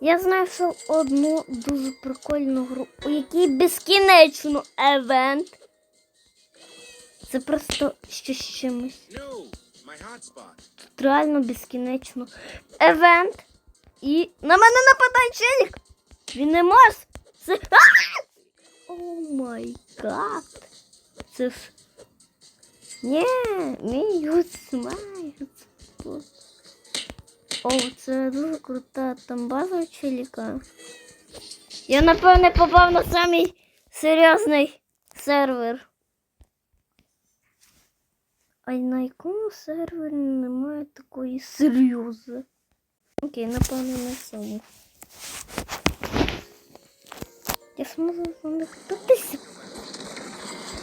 Я знаю що одну дуже прикольну гру, у якій безкінечно евент. Це просто щось з чимось. Тут реально безкінечно евент. І на мене нападає челік. Він не може. Це. О май гад. Це ж. Ні, мій гуцмаєць. О, це дуже крута там база челіка. Я напевне попав на самий серйозний сервер. А на якому сервері немає такої серйози? Окей, напевно, на цьому. Я зможу за них битися.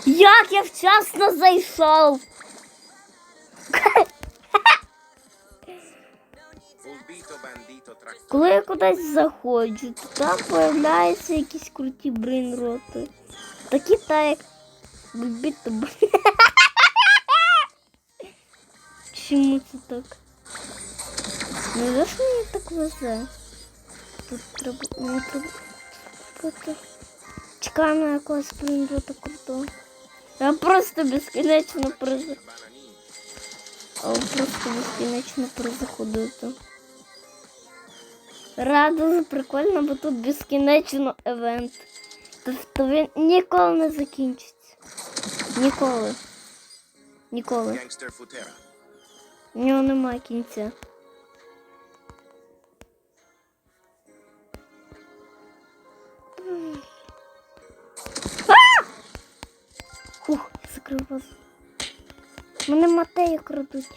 Як я вчасно зайшов? Коли я кудись заходжу, то там появляються якісь круті брейнроти. Такі та як бібіто. Чому це так? Ну за що мені так везе? Тут треба. Мені треба. бути. Чекаю на якогось брейнрота крутого. Я просто безкінечно. А просто безкінечно перезаходити. Рада, дуже прикольно, бо тут безкінечно евент. Тобто він ніколи не закінчиться. Ніколи. Ніколи. У нього немає кінця. Я закрив вас. Мене Матея крадуть.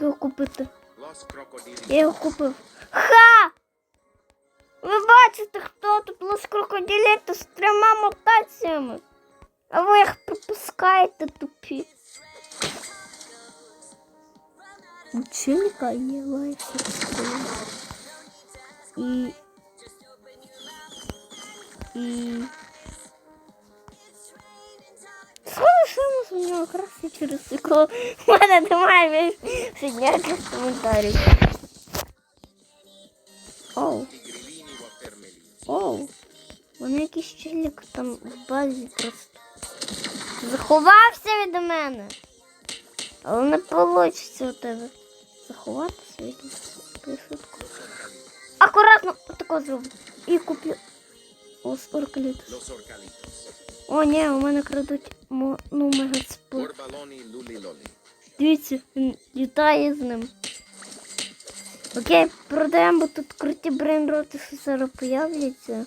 його купити? Los crocodilitos. Я його купив. Ха! Ви бачите, хто тут лос крокодилети з трьома мутаціями. А ви їх пропускаєте тупі. У челіка є лайф. І. І. Я можу нього красти через секунду. У мене немає більше ніяких коментарів. Оу. Оу, вони якийсь челік там в базі просто заховався від мене. Але не вийде у тебе заховатися від присутку. Акуратно отако зроблю. І куплю. О, споркалітус. О, ні, у мене крадуть ну, luliloli. Дивіться, він літає з ним. Окей, продаємо, бо тут круті брейнроти зараз появляться.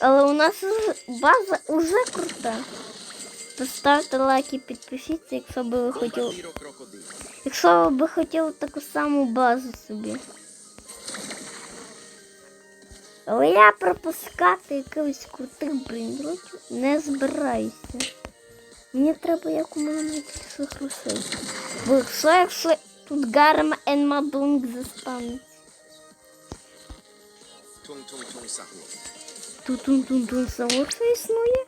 Але у нас база уже крута. Поставте лайк і підпишіться, якщо би ви хотіли. Якщо ви би хотіли таку саму базу собі. Але я пропускати якихось крутих брейнротів не збираюся. Мені треба якомога найбільше грошей. Бо якщо, якщо тут гарма енмадунг застанеться. Тут тун тун тун савор що існує.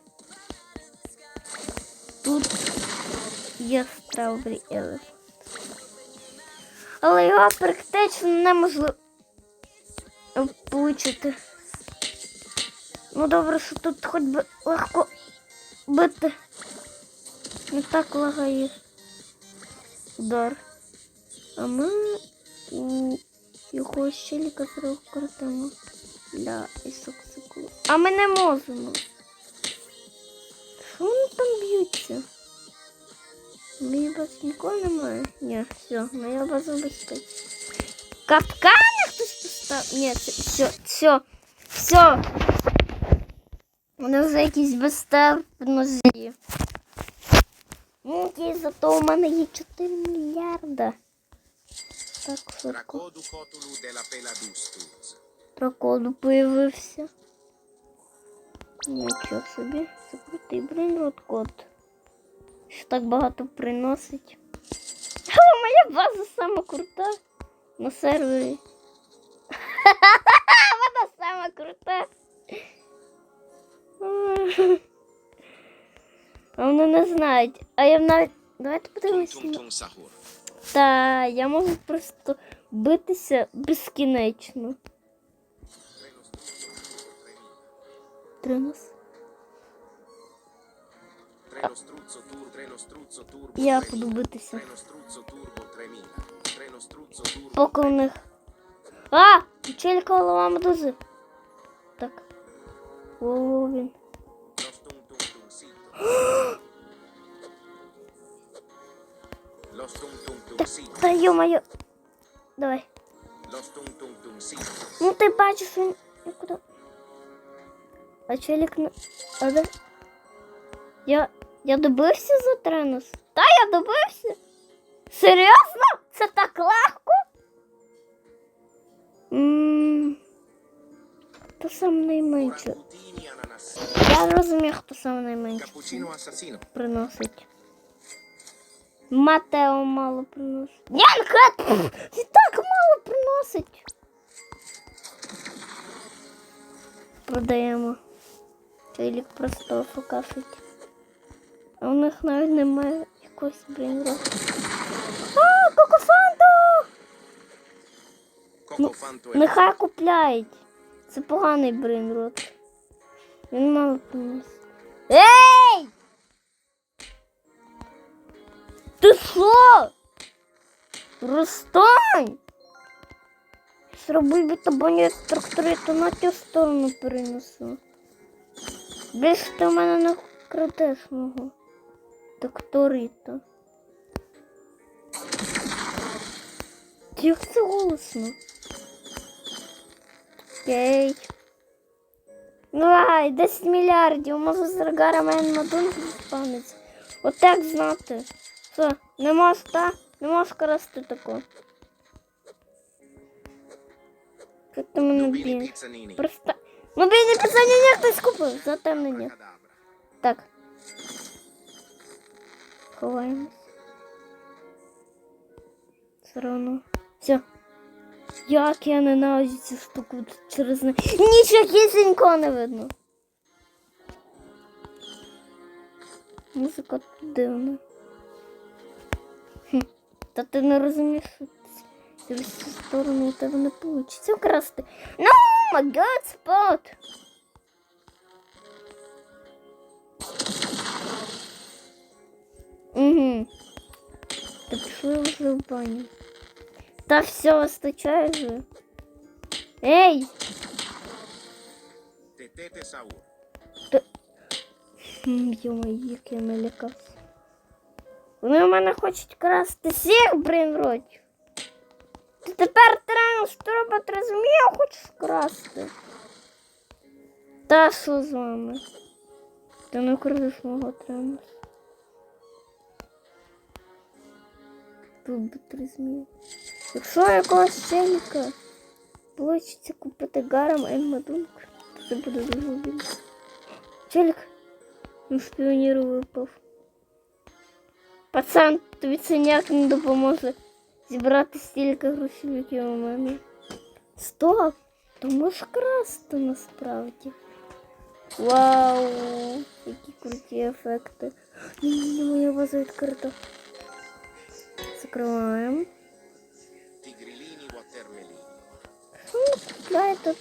Тут є Strawberry Elephant. Але його практично неможливо получити. Ну добре, що тут хоч би легко бити. Не так лагає удар. А ми у його щеліка крутимо для ісоксику. А ми не можемо. Що вони там б'ються? Мені баз ніколи немає. Ні, все, моя база безпечна. Капкани хтось поставив? Ні, все, все, все. Вони вже якісь безстерпності. Окей, зато у мене є 4 мільярда. Так, peladustus. Прокоду появився. Нічого собі. Це крутий брейнрод код. Що так багато приносить. Але моя база сама крута на сервері. Вона сама крута. А вони не знають. А я навіть. Давайте подивимося. Та я можу просто битися безкінечно. Тринос. Я буду битися. Treno struzzo turbo 3000. Treno struzzo turbo. Поки у них. А! Челіка голова медузи. Tung tung Та, йо-моє. Давай. Ну ти бачиш, він. Куди? А челік не. А де? Я. Я добився за тренус? Та я добився. Серйозно? Це так легко? Хто сам найменше? Я розумію, хто сам найменше приносить. Матео мало приносить. Янка! І так мало приносить. Продаємо. Челік просто фокасить. А у них навіть немає якогось брейнроту. А, кокофанту! Coco e Нехай купляють. Це поганий брейнрот. Він мало приносить. Ей! Ти що? Розстань! Зроби бітабоні трактори, то на ту сторону перенесу. Більше ти в мене не крадеш мого. Тракторита. Як це голосно? Окей. Ну, ай, 10 мільярдів. Може з регарами Енмадун спавниться. Отак знати. Все, не можеш, та? Не можеш красти таку. Як ти мене Nubini б'єш? pizzanini. Просто... Мобільне писання хтось купив. Затемнення. Cadabra. Так. Ховаємось. Все одно. Все. Як я ненавиджу цю штуку через не. Нічогісінько не видно. Музика дивна. Хм. Та ти не розумієш, що через цю сторону у тебе не вийде вкрасти. No, my god! Угу. Та пішли вже в баню. Та все, вже. Ей! Tetete saur. Хм, Йома, я налякався. Вони в мене хочуть красти всіх брейнротів. Ти тепер тренер, що робити розуміє, хочеш красти. Та що з вами? Ти не крадеш мого тренера. Тут би три змії. Якщо якогось челіка вийде купити гаром Ельмадунк, то це буде дуже обідно. Челік, він з піоніру випав. Пацан, тобі це ніяк не допоможе зібрати стільки грошей, які у мене. Стоп! То можеш красти насправді. Вау! Які круті ефекти. Ні, моя база відкрита. Закриваємо. Купляє тут